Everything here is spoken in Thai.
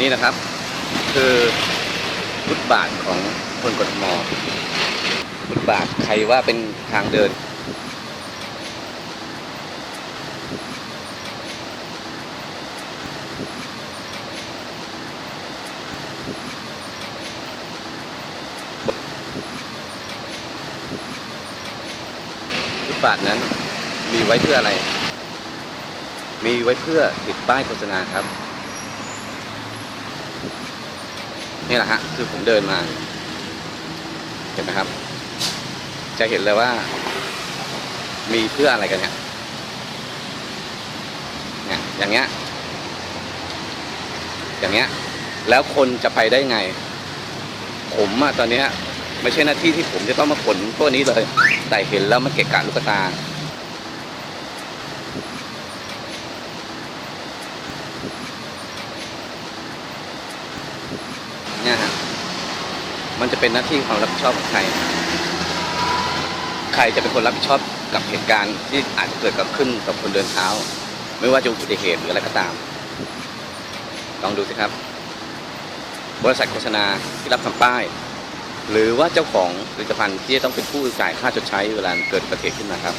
นี่นะครับ คือฟุตบาทของคนกทมฟุตบาทใครว่าเป็นทางเดิน ฟุตบาทนั้นมีไว้เพื่ออะไร มีไว้เพื่อติดป้ายโฆษณาครับ นี่แหละฮะคือผมเดินมา เห็นไหมครับ จะเห็นเลยว่า มีเพื่ออะไรกันเนี่ยเนี่ยอย่างเงี้ย อย่างเงี้ย แล้วคนจะไปได้ไง ผมอะตอนเนี้ยไม่ใช่หน้าที่ที่ผมจะต้องมาขนพวกนี้เลย แต่เห็นแล้วมันเกะกะลูกตา เนี่ยฮะ มันจะเป็นหน้าที่ความรับผิดชอบของใคร ใครจะเป็นคนรับผิดชอบกับเหตุการณ์ที่อาจจะเกิดกับขึ้นกับคนเดินเท้า ไม่ว่าจะอุบัติเหตุหรืออะไรก็ตาม ลองดูสิครับ บริษัทโฆษณาที่รับทำป้าย หรือว่าเจ้าของผลิตภัณฑ์ที่จะต้องเป็นผู้จ่ายค่าชดใช้เวลาเกิดอุบัติเหตุขึ้นมาครับ